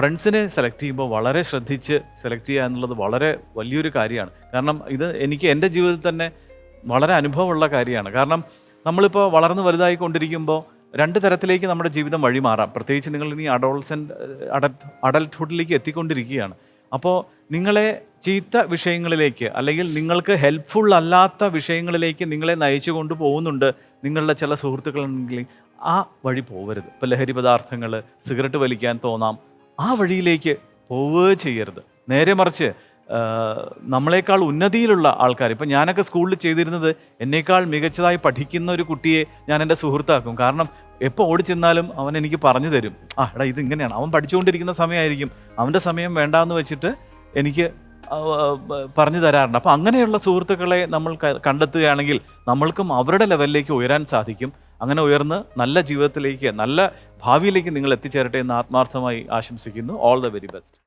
ഫ്രണ്ട്സിനെ സെലക്ട് ചെയ്യുമ്പോൾ വളരെ ശ്രദ്ധിച്ച് സെലക്ട് ചെയ്യുക എന്നുള്ളത് വളരെ വലിയൊരു കാര്യമാണ്. കാരണം ഇത് എനിക്ക് എന്റെ ജീവിതത്തിൽ തന്നെ വളരെ അനുഭവമുള്ള കാര്യമാണ്. കാരണം നമ്മളിപ്പോൾ വളർന്ന് വലുതായി കൊണ്ടിരിക്കുമ്പോൾ രണ്ട് തരത്തിലേക്ക് നമ്മുടെ ജീവിതം വഴി മാറാം. പ്രത്യേകിച്ച് നിങ്ങൾ ഇനി അഡോൾസെന്റ് അഡൽട്ട്ഹുഡിലേക്ക് എത്തിക്കൊണ്ടിരിക്കുകയാണ്. അപ്പോൾ നിങ്ങളെ ചീത്ത വിഷയങ്ങളിലേക്ക് അല്ലെങ്കിൽ നിങ്ങൾക്ക് ഹെൽപ്ഫുൾ അല്ലാത്ത വിഷയങ്ങളിലേക്ക് നിങ്ങളെ നയിച്ചു കൊണ്ട് പോകുന്നുണ്ട് നിങ്ങളുടെ ചില സുഹൃത്തുക്കളുണ്ടെങ്കിൽ ആ വഴി പോവരുത് ഇപ്പോൾ ലഹരി പദാർത്ഥങ്ങൾ സിഗരറ്റ് വലിക്കാൻ തോന്നാം ആ വഴിയിലേക്ക് പോവുകയോ ചെയ്യരുത്. നേരെ മറിച്ച് നമ്മളെക്കാൾ ഉന്നതിയിലുള്ള ആൾക്കാർ ഇപ്പം ഞാനൊക്കെ സ്കൂളിൽ ചെയ്തിരുന്നത് എന്നേക്കാൾ മികച്ചതായി പഠിക്കുന്ന ഒരു കുട്ടിയെ ഞാൻ എന്റെ സുഹൃത്താക്കും. കാരണം എപ്പോൾ ഓടിച്ചെന്നാലും അവൻ എനിക്ക് പറഞ്ഞു തരും. ആ എടാ ഇത് ഇങ്ങനെയാണ്. അവൻ പഠിച്ചുകൊണ്ടിരിക്കുന്ന സമയമായിരിക്കും. അവന്റെ സമയം വേണ്ടാന്ന് വെച്ചിട്ട് എനിക്ക് പറഞ്ഞു തരാറുണ്ട്. അപ്പം അങ്ങനെയുള്ള സുഹൃത്തുക്കളെ നമ്മൾ കണ്ടെത്തുകയാണെങ്കിൽ നമ്മൾക്കും അവരുടെ ലെവലിലേക്ക് ഉയരാൻ സാധിക്കും. അങ്ങനെ ഉയർന്ന് നല്ല ജീവിതത്തിലേക്ക് നല്ല ഭാവിയിലേക്ക് നിങ്ങൾ എത്തിച്ചേരട്ടെ എന്ന് ആത്മാർത്ഥമായി ആശംസിക്കുന്നു. All the very best